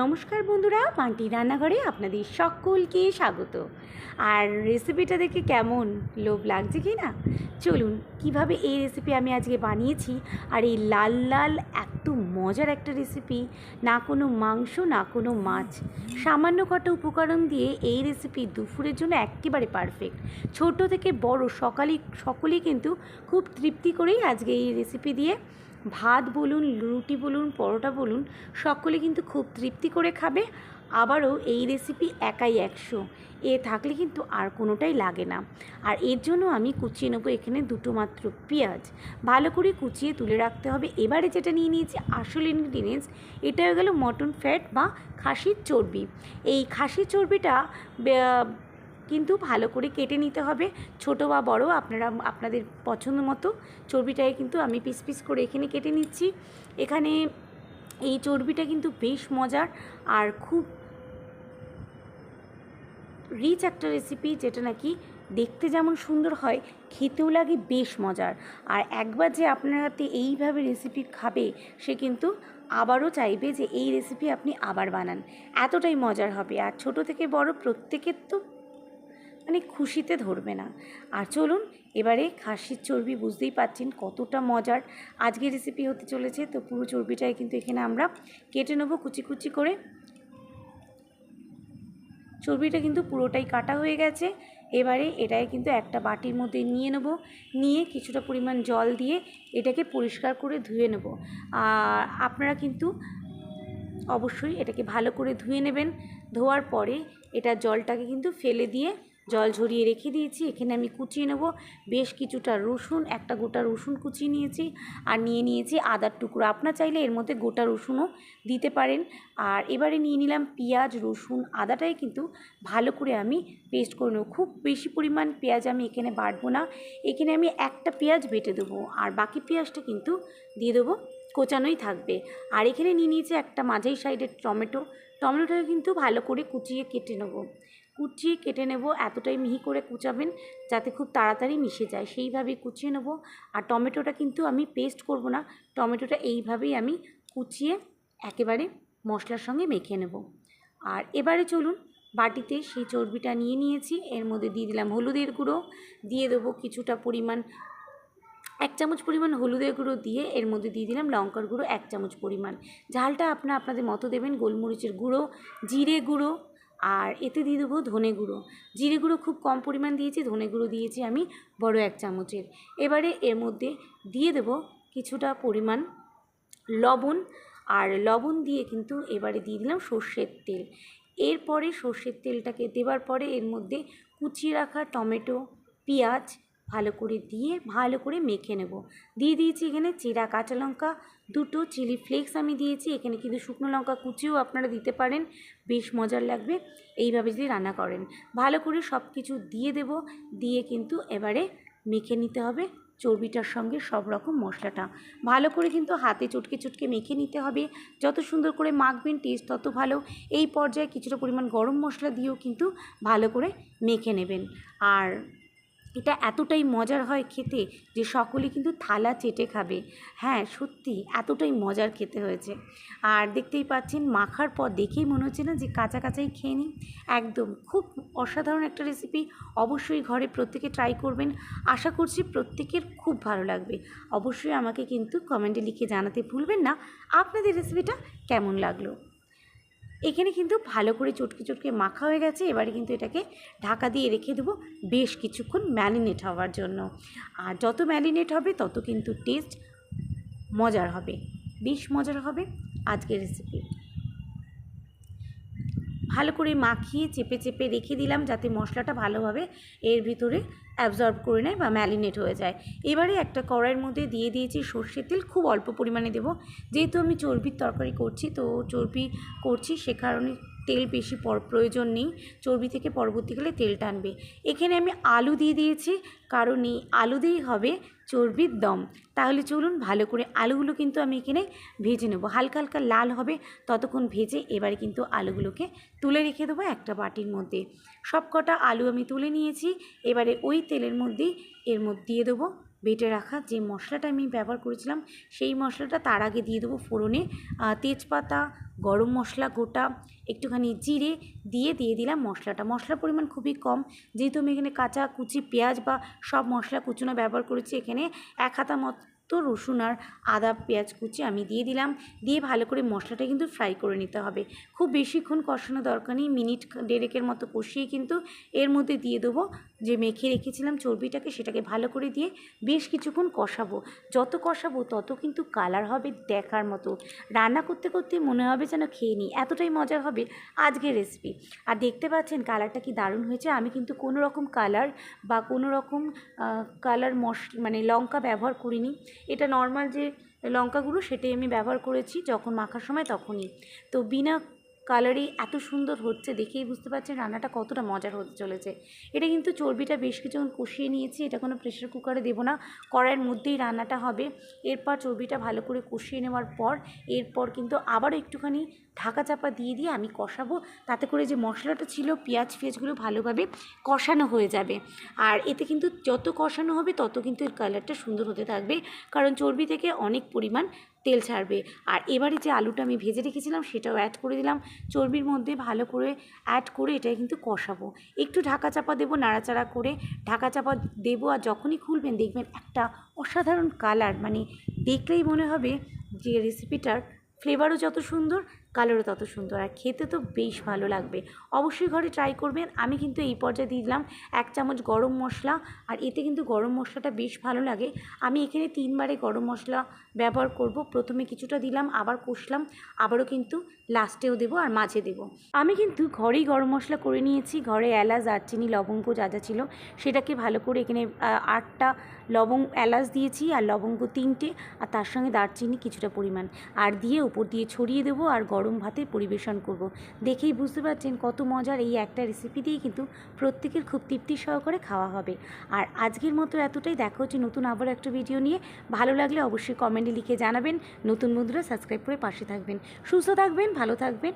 নমস্কার বন্ধুরা, পান্টি রান্নাঘরে আপনাদের সকলকে স্বাগত। আর রেসিপিটা দেখে কেমন লোভ লাগছে কি না? চলুন, কীভাবে এই রেসিপি আমি আজকে বানিয়েছি আর এই লাল লাল, এত মজার একটা রেসিপি না কোনো মাংস, না কোনো মাছ। সামান্য কটা উপকরণ দিয়ে এই রেসিপি দুপুরের জন্য একেবারে পারফেক্ট ছোট থেকে বড়, সকালে, সকলেই কিন্তু খুব তৃপ্তি করেই আজকে এই রেসিপি দিয়ে ভাত বলুন, রুটি বলুন, পরোটা বলুন, সকলে কিন্তু খুব তৃপ্তি করে খাবে। আবারও এই রেসিপি একাই একশো। এ থাকলে কিন্তু আর কোনোটাই লাগে না। আর এর জন্য আমি কুচিয়ে নেব এখানে দুটো মাত্র পেঁয়াজ। ভালো করে কুচিয়ে তুলে রাখতে হবে। এবারে যেটা নিয়ে নিয়েছি, আসল ইনগ্রিডিয়েন্টস এটা হয়ে গেল মটন ফ্যাট বা খাসির চর্বি। এই খাসির চর্বিটা কিন্তু ভালো করে কেটে নিতে হবে। ছোট বা বড়, আপনারা, আপনাদের পছন্দ মতো। চর্বিটাকে কিন্তু আমি পিস পিস করে এখানে কেটে নিচ্ছি। এখানে এই চর্বিটা কিন্তু বেশ মজার আর খুব রিচ একটা রেসিপি যেটা নাকি দেখতে যেমন সুন্দর হয়, খেতেও লাগে বেশ মজার। আর একবার যে আপনার হাতে এইভাবে রেসিপি খাবে, সে কিন্তু আবারও চাইবে যে এই রেসিপি আপনি আবার বানান। এতটাই মজার হবে। আর ছোট থেকে বড় প্রত্যেকের তো মানে খুশিতে ধরবে না। আর চলুন, এবারে খাসির চর্বি বুঝতেই পাচ্ছেন কতটা মজার। আজকে রেসিপি হতে চলেছে, তো পুরো চর্বিটাই কিন্তু এখানে আমরা কেটে নেব কুচি কুচি করে। চর্বিটা কিন্তু পুরোটাই কাটা হয়ে গেছে। এবারে এটাকে কিন্তু একটা বাটির মধ্যে নিয়ে নেব। নিয়ে কিছুটা পরিমাণ জল দিয়ে এটাকে পরিষ্কার করে ধুয়ে নেব। আর আপনারা কিন্তু অবশ্যই এটাকে ভালো করে ধুয়ে নেবেন। ধোয়ার পরে এটা জলটাকে কিন্তু ফেলে দিয়ে জল ঝরিয়ে রেখে দিয়েছি, এখানে আমি কুচিয়ে নেব। বেশ কিছুটা রসুন, একটা গোটা রসুন কুচিয়ে নিয়েছি আর নিয়ে নিয়েছি আদার টুকরো। আপনার চাইলে এর মধ্যে গোটা রসুনও দিতে পারেন। আর এবারে নিয়ে নিলাম পেঁয়াজ, রসুন, আদাটাই কিন্তু ভালো করে আমি পেস্ট করে নেব। খুব বেশি পরিমাণ পেঁয়াজ আমি এখানে বাটবো না। এখানে আমি একটা পেঁয়াজ বেটে দেবো আর বাকি পেঁয়াজটা কিন্তু দিয়ে দেবো, কোচানোই থাকবে। আর এখানে নিয়ে নিয়েছি একটা মাঝারি সাইডের টমেটো। টমেটোটাকে কিন্তু ভালো করে কুচিয়ে কেটে নেব। কুচিয়ে কেটে নেব, এতটাই মিহি করে কুচাবেন যাতে খুব তাড়াতাড়ি মিশে যায়। সেইভাবেই কুচিয়ে নেব। আর টমেটোটা কিন্তু আমি পেস্ট করব না, টমেটোটা এইভাবেই আমি কুচিয়ে একেবারে মশলার সঙ্গে মেখে নেব। আর এবারে চলুন বাটিতে সেই চর্বিটা নিয়ে নিয়েছি। এর মধ্যে দিয়ে দিলাম হলুদের গুঁড়ো, দিয়ে দেবো কিছুটা পরিমাণ এক চামচ পরিমাণ হলুদের গুঁড়ো দিয়ে এর মধ্যে দিয়ে দিলাম লঙ্কার গুঁড়ো এক চামচ পরিমাণ। ঝালটা আপনার আপনাদের মতো দেবেন গোলমরিচের গুঁড়ো, জিরে গুঁড়ো আর এতে দিয়ে দেবো ধনে গুঁড়ো। জিরে গুঁড়ো খুব কম পরিমাণ দিয়েছি, ধনে গুঁড়ো দিয়েছি আমি বড় এক চামচের। এবারে এর মধ্যে দিয়ে দেব কিছুটা পরিমাণ লবণ আর লবণ দিয়ে কিন্তু এবারে দিয়ে দিলাম সর্ষের তেল। এরপরে সর্ষের তেলটাকে দেওয়ার পরে এর মধ্যে কুচিয়ে রাখা টমেটো, পেঁয়াজ ভালো করে দিয়ে ভালো করে মেখে নেব। দিয়ে দিয়েছি এখানে চিরা কাঁচা লঙ্কা, দুটো চিলি ফ্লেক্স আমি দিয়েছি। এখানে কিন্তু শুকনো লঙ্কা কুচিও আপনারা দিতে পারেন, বেশ মজার লাগবে। এইভাবে যদি রান্না করেন। ভালো করে সব কিছু দিয়ে দেব, দিয়ে কিন্তু এবারে মেখে নিতে হবে চর্বিটার সঙ্গে সব রকম মশলাটা। ভালো করে কিন্তু হাতে চটকে চটকে মেখে নিতে হবে। যত সুন্দর করে মাখবেন টেস্ট তত ভালো। এই পর্যায়ে কিছুটা পরিমাণ গরম মশলা দিয়েও কিন্তু ভালো করে মেখে নেবেন। আর এটা এতটাই মজার হয় খেতে যে সকলে কিন্তু থালা চেটে খাবে। হ্যাঁ সত্যি এতটাই মজার খেতে হয়েছে। আর দেখতেই পাচ্ছেন মাখার পর দেখেই মনে হচ্ছে না যে কাঁচা কাঁচাই খেয়ে নিই। একদম খুব অসাধারণ একটা রেসিপি অবশ্যই ঘরে প্রত্যেকে ট্রাই করবেন। আশা করছি প্রত্যেকের খুব ভালো লাগবে। অবশ্যই আমাকে কিন্তু কমেন্টে লিখে জানাতে ভুলবেন না। আপনাদের রেসিপিটা কেমন লাগল? এখানে কিন্তু ভালো করে চটকে চটকে মাখা হয়ে গেছে। এবারে কিন্তু এটাকে ঢাকা দিয়ে রেখে দেবো বেশ কিছুক্ষণ ম্যারিনেট হওয়ার জন্য। আর যত ম্যারিনেট হবে, তত কিন্তু টেস্ট মজার হবে। বেশ মজার হবে আজকের রেসিপি ভালো করে মাখিয়ে চেপে চেপে রেখে দিলাম যাতে মশলাটা ভালোভাবে এর ভিতরে অ্যাবজর্ব করে নেয় বা ম্যালিনেট হয়ে যায়। এবারে একটা কড়াইয়ের মধ্যে দিয়ে দিয়েছি সর্ষের তেল। খুব অল্প পরিমাণে দেবো। যেহেতু আমি চর্বির তরকারি করছি, তো চর্বি করছি সে কারণে তেল বেশি পর- প্রয়োজন নেই। চর্বি থেকে পরবর্তীকালে তেল টানবে এখানে আমি আলু দিয়ে দিয়েছি, কারণ এই আলু দিয়েই হবে চর্বির দম। তাহলে চলুন ভালো করে আলুগুলো কিন্তু আমি এখানে ভেজে নেব। হালকা হালকা লাল হবে, ততক্ষণ ভেজে এবারে কিন্তু আলুগুলোকে তুলে রেখে দেবো একটা বাটির মধ্যে। সব কটা আলু আমি তুলে নিয়েছি, এবারে ওই তেলের মধ্যেই এর মধ্যে দিয়ে দেবো বেটে রাখা যে মশলাটা আমি ব্যবহার করেছিলাম, সেই মশলাটা তার আগে দিয়ে দেবো ফোড়নে তেজপাতা গরম মশলা গোটা একটুখানি জিরে দিয়ে দিয়ে দিলাম মশলাটা। মশলার পরিমাণ খুবই কম। যেহেতু আমি এখানে কাঁচা, কুচি, পেঁয়াজ বা সব মশলা কুচুনো ব্যবহার করেছি, এখানে এক হাতা মতো রসুন আর আদা, পেঁয়াজ কুচি আমি দিয়ে দিলাম। দিয়ে ভালো করে মশলাটা কিন্তু ফ্রাই করে নিতে হবে। খুব বেশিক্ষণ কষানো দরকার নেই। মিনিট দেড়েকের মতো কষিয়ে কিন্তু এর মধ্যে দিয়ে দেবো যে মেখে রেখেছিলাম চর্বিটাকে সেটাকে ভালো করে দিয়ে বেশ কিছুক্ষণ কষাবো। যত কষাবো তত কিন্তু কালার হবে দেখার মতো। রান্না করতে করতে মনে হবে যেন খেয়ে নিই। এতটাই মজার হবে আজকের রেসিপি আর দেখতে পাচ্ছেন কালারটা কি দারুণ হয়েছে। আমি কিন্তু কোনো রকম কালার বা কোনো রকম কালার মশ মানে লঙ্কা ব্যবহার করিনি। এটা নর্মাল যে লঙ্কাগুলো সেটাই আমি ব্যবহার করেছি যখন মাখার সময় তখনই। তো বিনা কালারই এত সুন্দর হচ্ছে দেখেই বুঝতে পারছেন রান্নাটা কতটা মজার হতে চলেছে। এটা কিন্তু চর্বিটা বেশ কিছুক্ষণ কষিয়ে নিয়েছি, এটা কোনো প্রেশার কুকারে দেবো না। কড়াইয়ের মধ্যেই রান্নাটা হবে। এরপর চর্বিটা ভালো করে কষিয়ে নেওয়ার পর, এরপর কিন্তু আবারও একটুখানি ঢাকা চাপা দিয়ে দিয়ে আমি কষাবো। তাতে করে যে মশলাটা ছিল, পেঁয়াজ ফেঁয়াজগুলো ভালোভাবে কষানো হয়ে যাবে। আর এতে কিন্তু যত কষানো হবে, তত কিন্তু এর কালারটা সুন্দর হতে থাকবে। কারণ চর্বি থেকে অনেক পরিমাণ তেল ছাড়বে। আর এবারে যে আলুটা আমি ভেজে রেখেছিলাম সেটাও অ্যাড করে দিলাম। চর্বির মধ্যে ভালো করে অ্যাড করে এটা কিন্তু কষাবো। একটু ঢাকা চাপা দেবো, নাড়াচাড়া করে ঢাকা চাপা দেবো আর যখনই খুলবেন দেখবেন একটা অসাধারণ কালার মানে দেখলেই মনে হবে যে রেসিপিটার ফ্লেভারও যত সুন্দর কালারও তত সুন্দর আর খেতে তো বেশ ভালো লাগবে। অবশ্যই ঘরে ট্রাই করবেন। আমি কিন্তু এই পর্যায়ে দিলাম এক চামচ গরম মশলা আর এতে কিন্তু গরম মশলাটা বেশ ভালো লাগে। আমি এখানে তিনবারে গরম মশলা ব্যবহার করব। প্রথমে কিছুটা দিলাম, আবার কষলাম, আবারও কিন্তু লাস্টেও দেবো আর মাঝে দেবো। আমি কিন্তু ঘরেই গরম মশলা করে নিয়েছি। ঘরে এলাচ, দারচিনি, লবঙ্গ যা যা ছিল সেটাকে ভালো করে এখানে আটটা লবং, এলাচ দিয়েছি আর লবঙ্গ তিনটে আর তার সঙ্গে দারচিনি কিছুটা পরিমাণ। আর দিয়ে উপর দিয়ে ছড়িয়ে দেবো আর গরম ভাতে পরিবেশন করব। দেখেই বুঝতে পারছেন কত মজার এই একটা রেসিপি দিয়ে কিন্তু প্রত্যেকের খুব তৃপ্তি সহকারে খাওয়া হবে। আর আজকের মতো এতটাই। দেখা হচ্ছে নতুন আবার একটা ভিডিও নিয়ে। ভালো লাগলে অবশ্যই কমেন্টে লিখে জানাবেন। নতুন বন্ধুরা সাবস্ক্রাইব করে পাশে থাকবেন। সুস্থ থাকবেন, ভালো থাকবেন।